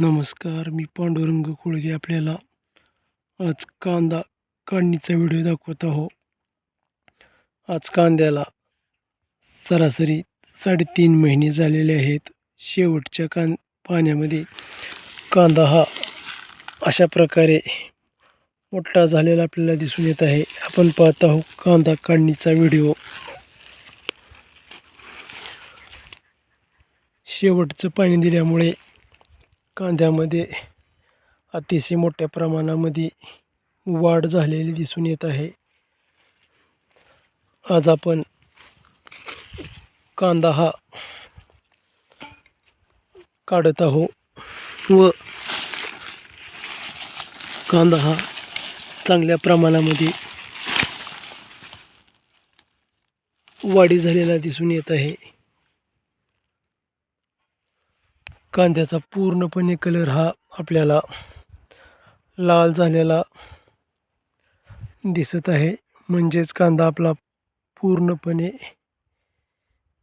नमस्कार मी पांडुरंग कोळगे आपल्याला आज कांदा काढणीचा व्हिडिओ दाखवत आहो. आज कांद्याला सरासरी साडेतीन महिने झालेले आहेत. शेवटच्या कां पाण्यामध्ये कांदा हा अशा प्रकारे मोठा झालेला आपल्याला दिसून येत आहे. आपण पाहत आहोत कांदा काढणीचा व्हिडिओ. शेवटचं पाणी दिल्यामुळे कांद्यामध्ये अतिशय मोठ्या प्रमाणामध्ये वाढ झालेली दिसून येत आहे. आज आपण कांदा हा काढत आहो व कांदा हा चांगल्या प्रमाणामध्ये वाढी झालेला दिसून येत आहे. कांद्याचा पूर्णपणे कलर हा आपल्याला लाल झालेला दिसत आहे. म्हणजेच कांदा आपला पूर्णपणे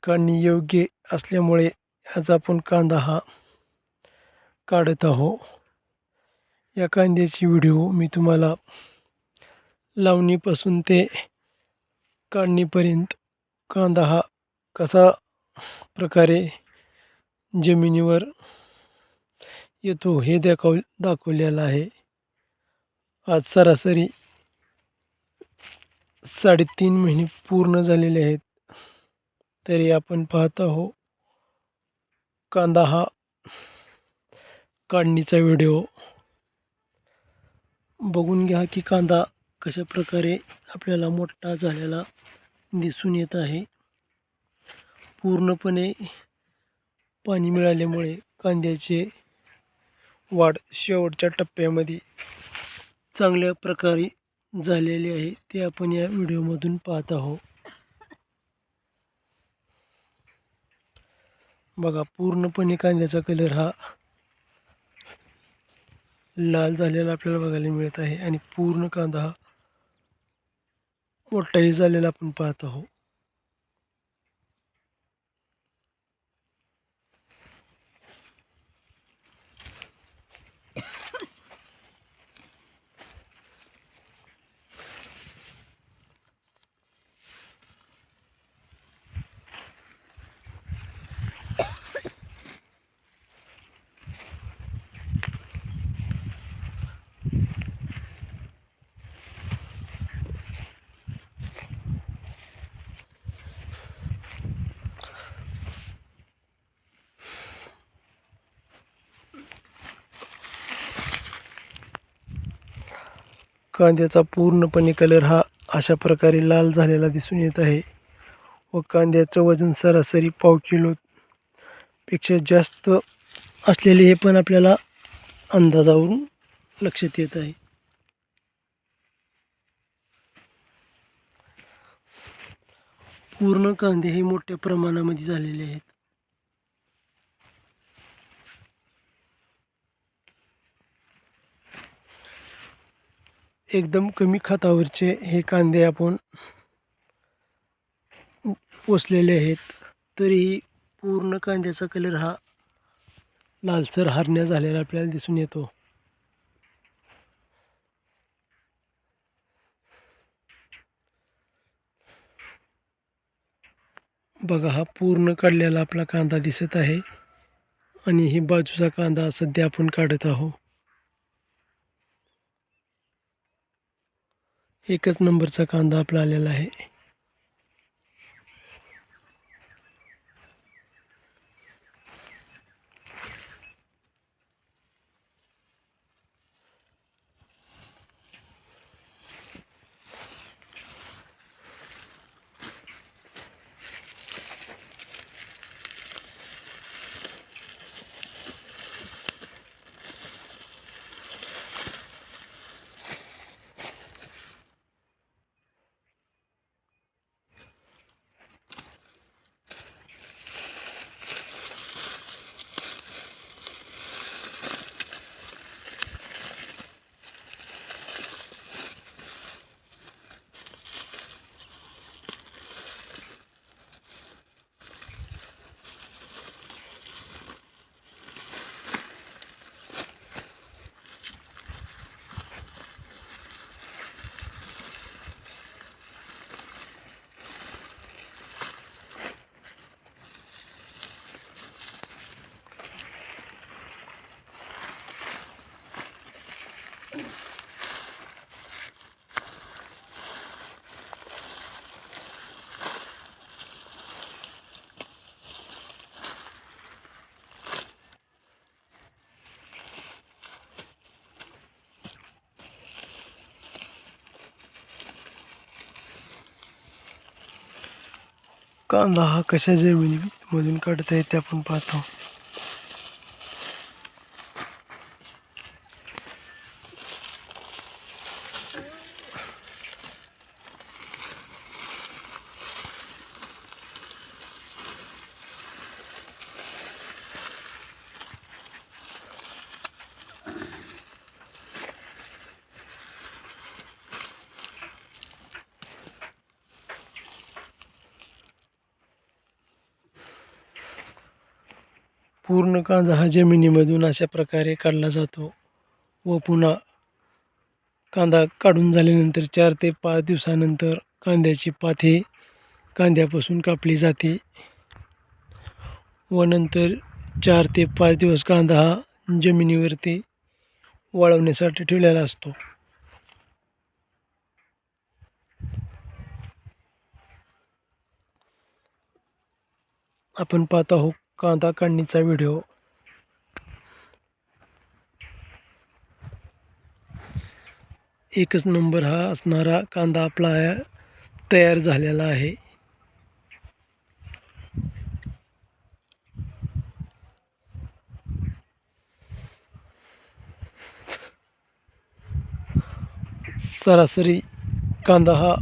काढणी योग्य असल्यामुळे आज आपण कांदा हा काढत आहो या कांद्याची व्हिडिओ मी तुम्हाला लावणीपासून ते काढणीपर्यंत कांदा हा कसा प्रकारे जमिनीवर येतो हे दाखव दाखवलेलं आहे. आज सरासरी साडेतीन महिने पूर्ण झालेले आहेत. तरी आपण पाहत आहो कांदा हा काढणीचा व्हिडिओ. बघून घ्या की कांदा कशा प्रकारे आपल्याला मोठा झालेला दिसून येत आहे. पूर्णपणे पाणी मिळाल्यामुळे कांद्याचे वाढ शेवटच्या टप्प्यामध्ये चांगल्या प्रकारे झालेली आहे. ते आपण या व्हिडिओमधून पाहत आहोत. बघा पूर्णपणे कांद्याचा कलर हा लाल झालेला आपल्याला बघायला मिळत आहे. आणि पूर्ण कांदा हा मोठाही झालेला आपण पाहत आहोत. कांद्याचा पूर्णपणे कलर हा अशा प्रकारे लाल झालेला दिसून येत आहे. व कांद्याचं वजन सरासरी पाव किलोपेक्षा जास्त असलेले हे पण आपल्याला अंदाजावरून लक्षात येत आहे. पूर्ण कांदे हे मोठ्या प्रमाणामध्ये झालेले आहेत. एकदम कमी खतावरचे हे कांदे आपण पोसलेले आहेत. तरीही पूर्ण कांद्याचा कलर हा लालसर हरण्या झालेला आपल्याला दिसून येतो. बघा हा पूर्ण काढलेला आपला कांदा दिसत आहे. आणि ही बाजूचा कांदा सध्या आपण काढत आहोत. एकच नंबरचा कांदा आपला आलेला आहे. कांदा हा कशा जमिनीमधून काढता येते आपण पाहतो. पूर्ण कांदा हा जमिनीमधून अशा प्रकारे काढला जातो व पुन्हा कांदा काढून झाल्यानंतर चार ते पाच दिवसानंतर कांद्याची पात ही कांद्यापासून कापली जाते व नंतर चार ते पाच दिवस कांदा हा जमिनीवरती वाळवण्यासाठी ठेवलेला असतो. आपण पाहत आहोत कांदा काढणीचा व्हिडिओ. एकच नंबर हा असणारा कांदा आपला तयार झालेला आहे. सरासरी कांदा हा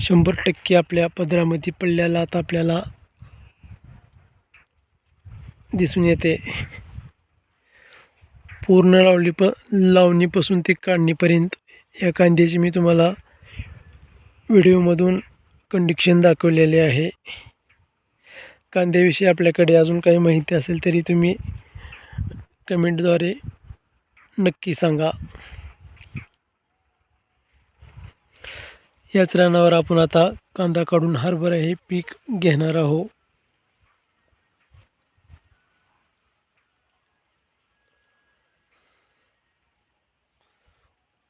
शंभर टक्के आपल्या पदरामध्ये पडलेला. आता आपल्याला दिसून येते. पूर्ण लावली प लावणीपासून ते काढणीपर्यंत या कांद्याची मी तुम्हाला व्हिडिओमधून कंडिक्शन दाखवलेले आहे. कांद्याविषयी आपल्याकडे अजून काही माहिती असेल तरी तुम्ही कमेंटद्वारे नक्की सांगा. याच रानावर आपण आता कांदा काढून हरभरा हे पीक घेणार आहोत.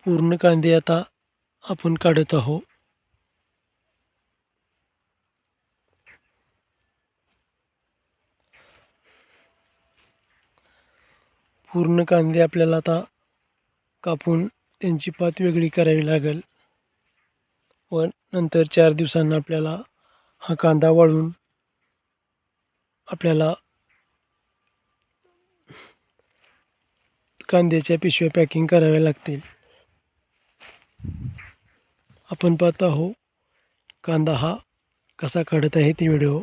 पूर्ण कांदे आता आपण काढत आहोत. पूर्ण कांदे आपल्याला आता कापून त्यांची पात वेगळी करावी लागेल. व नंतर चार दिवसांना आपल्याला हा कांदा वाळून आपल्याला कांद्याच्या पिशव्या पॅकिंग कराव्या लागतील. आपण पाहत आहो कांदा हा कसा काढत आहे ते व्हिडिओ.